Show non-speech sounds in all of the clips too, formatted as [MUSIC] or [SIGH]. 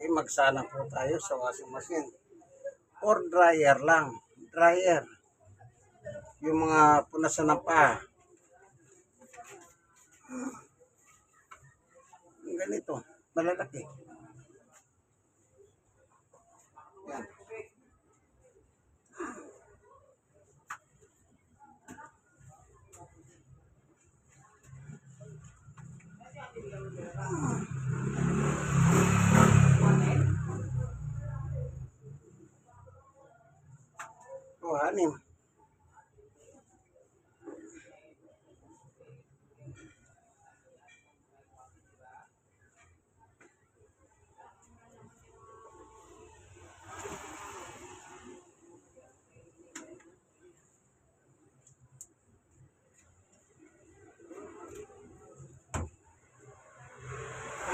Okay, magsana po tayo sa washing machine. Or dryer lang. Dryer. Yung mga punasan ng paa. Ganito. Malalaki. Yan. O, anim.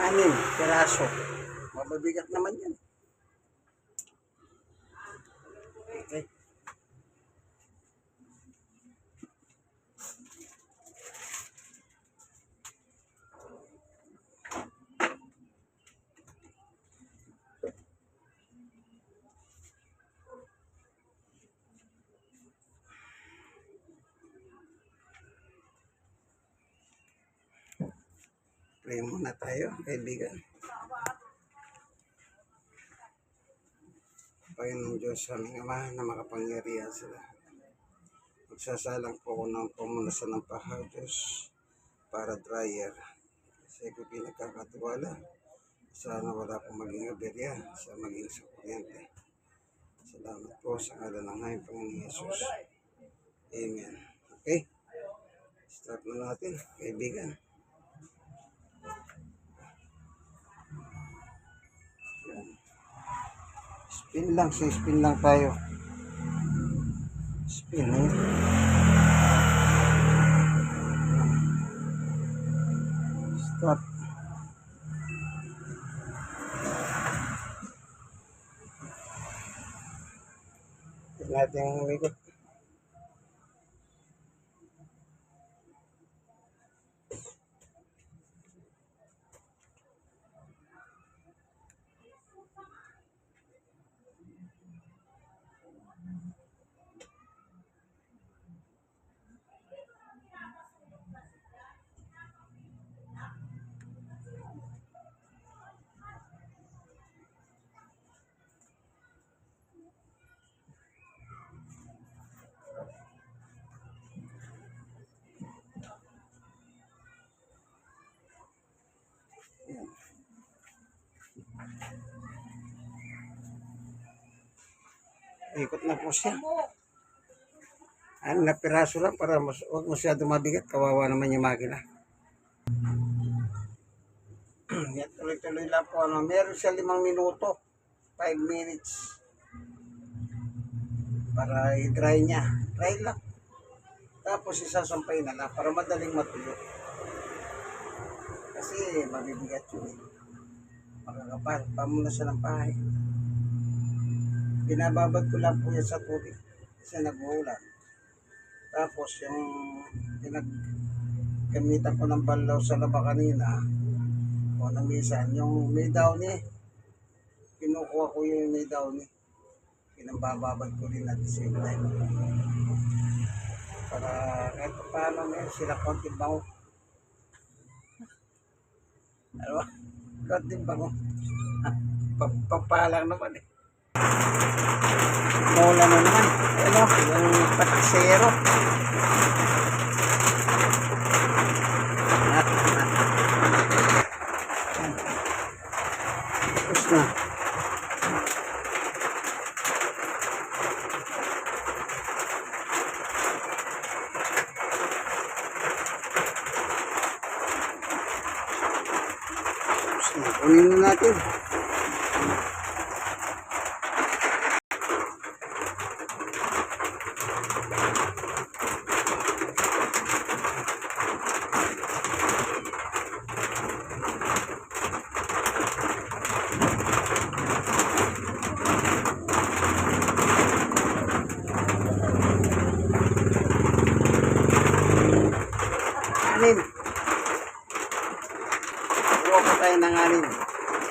Anim, piraso. Mababigat naman yan. Pray muna tayo, kaibigan. Panginoong Diyos, aming Ama na makapangyarihan sila. Magsasalang po ako ng pamunasan ng paha, Diyos, para dryer. Kasi ko pinagkakatiwala. Sana wala akong maging aberya sa maging sa kuryente. Salamat po sa ngala ng ngayon, Panginoon Yesus. Amen. Okay? Start na natin, kaibigan. Spin lang, so spin lang tayo. Spin eh. Start. Natin umikot. Ikot na po siya. Ano na piraso lang para mas, huwag masyado mabigat. Kawawa naman yung makina. [CLEARS THROAT] Yan tuloy-tuloy lang po. Ano. Meron siya limang minuto. 5 minutes. Para i-dry niya. Dry lang. Tapos isasampay na lang para madaling matuyo. Kasi mabibigat yun. eh. Makakapal. Pamuna siya ng pahay. Binababad ko lang po yan sa tubig kasi nag-uulan. Tapos yung pinag-gamitan ko ng balaw sa laba kanina, o na minsan, yung may downy, kinukuha ko yung may downy. Pinabababad ko rin at the same time. Para kahit pa paano meron sila konting bango. Ano ba? Konting bango. [LAUGHS] Papalang naman eh. Mola na naman. Ano, yung pataksero.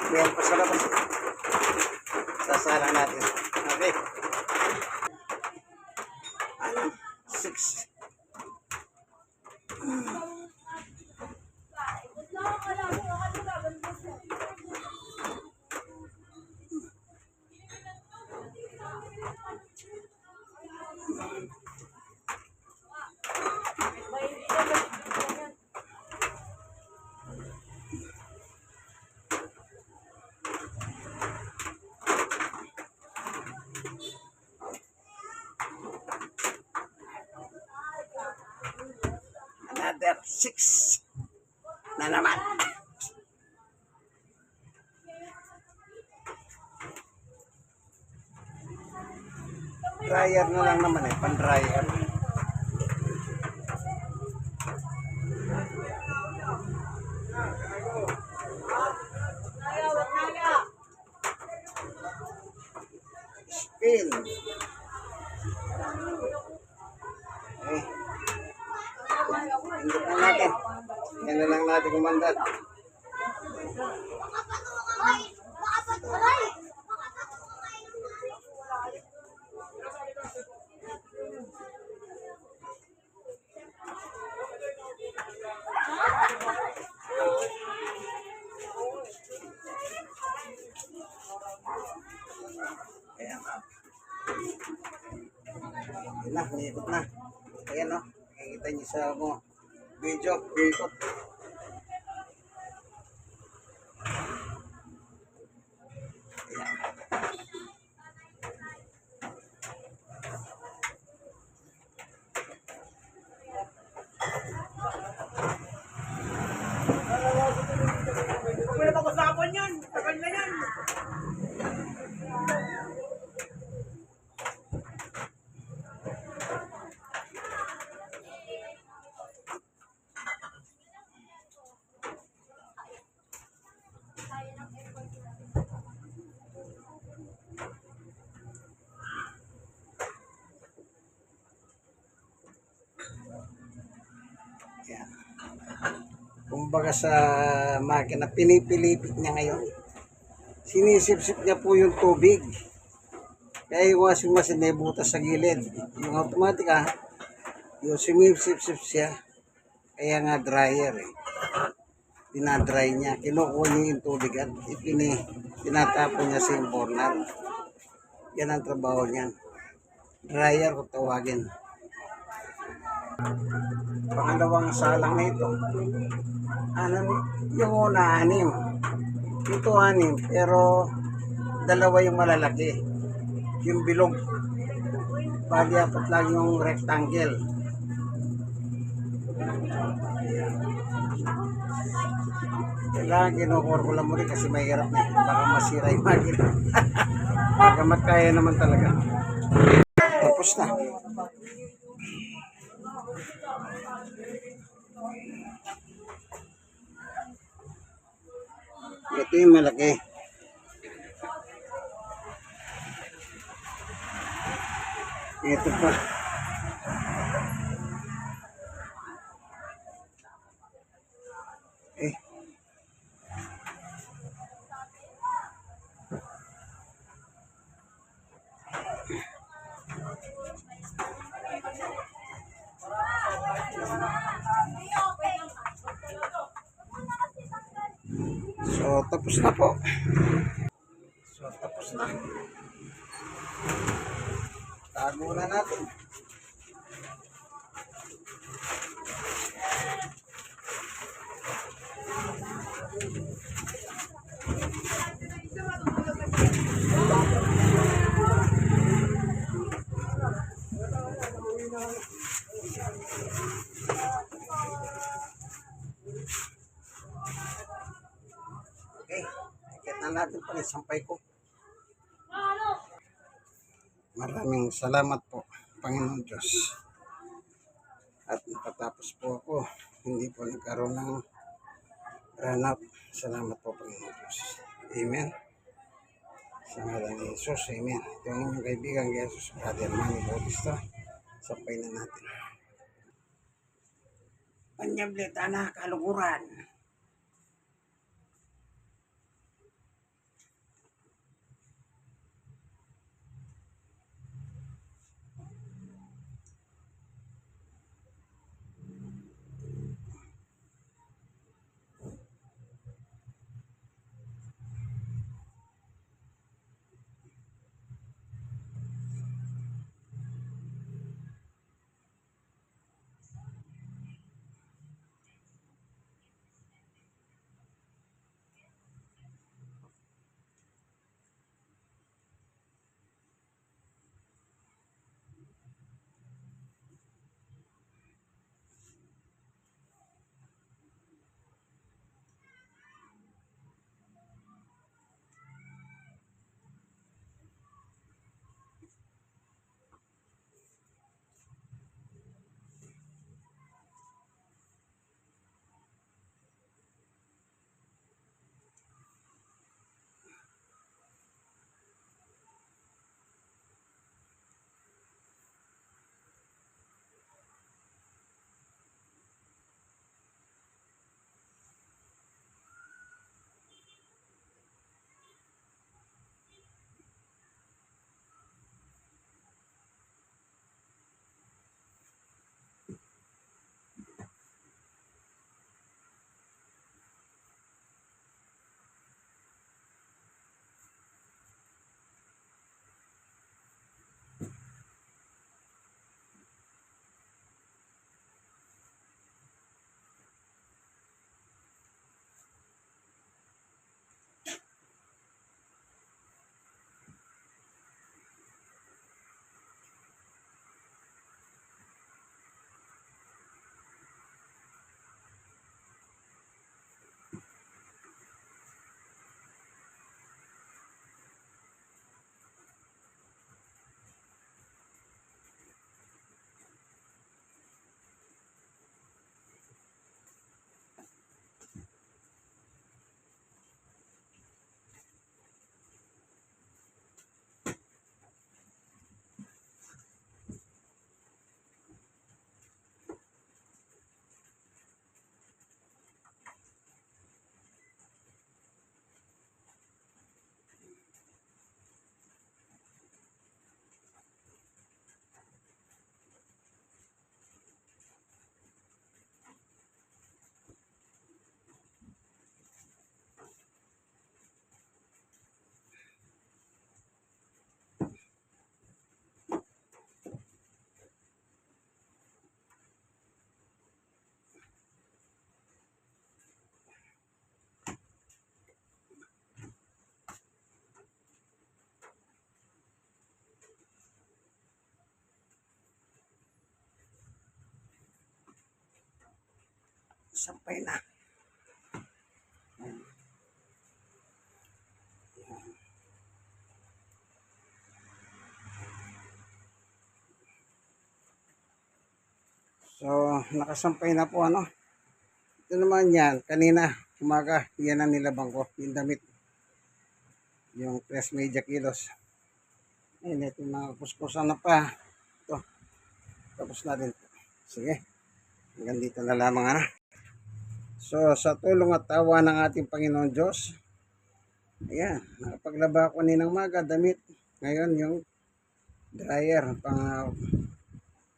Buwan pa sa. Sasara natin. Okay. 6 na naman. Dryer na lang naman eh, pan-dryer. Spin. Eh. Indot na natin. Yan na lang natin kumandat. Ayan. Ayan na. Ayan o. Nakikita niyo sa mo video. Niikot. Ayan. Wala pa usapan yan. Tagal na yan. Ayan. Kumbaga sa makina, pinipilipit niya ngayon. Sinisipsip niya po yung tubig. Kaya washing machine may butas sa gilid. Yung automatic ah, yung sumipsip-sip siya. Kaya nga dryer eh. Dinadry niya. Kinukuha niya yung tubig at ipini, tinatapon niya sa burner. Yan ang trabaho niyan. Dryer kung tawagin. Pangalawang salang na ito. Ano, yung una, anim. Ito anim, pero dalawa yung malalaki. Yung bilog. Bali, apat lang yung rectangle. Kailangan kinukur ko lang muli kasi mahirap na. Baka masira yung [LAUGHS] makina. Baka magkaya naman talaga. Tapos na. Ito yung malaki. Ito pa. Eh. So, tapos na po. So, tapos na. Tago na natin. Okay. Ikit na natin pa rin. Sampay ko. Maraming salamat po, Panginoon Diyos. At nakatapos po ako. Hindi po nagkaroon ng run up. Salamat po, Panginoon Diyos. Amen. Sa ngalan ni Jesus, Amen. Ito ang inyong kaibigan, Jesus, Brother Manny Bautista. Sampay na natin. Panyablet, anak, kaluguran. Nakasampay na. Ayan. Ayan. So, nakasampay na po ano. Ito naman yan, kanina, umaga, yan ang nilabang ko, yung damit. Yung press media kilos. Ayun, ito mga kuskusan na pa. Ito, tapos na din. Sige, hanggang dito na lamang ano. So, sa tulong at tawa ng ating Panginoon Diyos, ayan, nakapaglaba ko ninang maga, damit. Ngayon, yung dryer, pang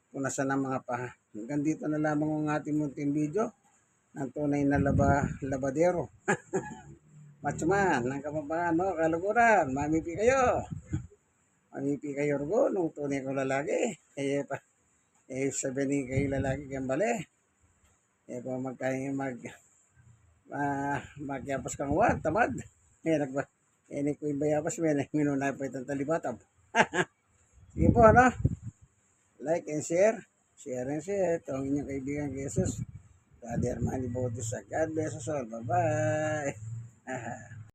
punasan ng mga paha. Hanggang dito na lamang ang ating munting video ng tunay na laba, labadero. [LAUGHS] Matchman, ng kapabahan, no? Kaluguran, mamipi kayo. Mamipi kayo rugo nung tunay ko lalaki. Eh, pa, eh, sabi ni kayo lalaki kang bale. Eh, kung magkain mag, ah, magyapos kang wag, tamad. Eh, nagba, eh, ni ko yung bayabas, may minunay pa itong talibatab. [LAUGHS] Sige po, ano? like and share. Share and share. Ito ang inyong kaibigan Jesus. Brother Manny Bautista. God bless us all. Bye-bye. [LAUGHS]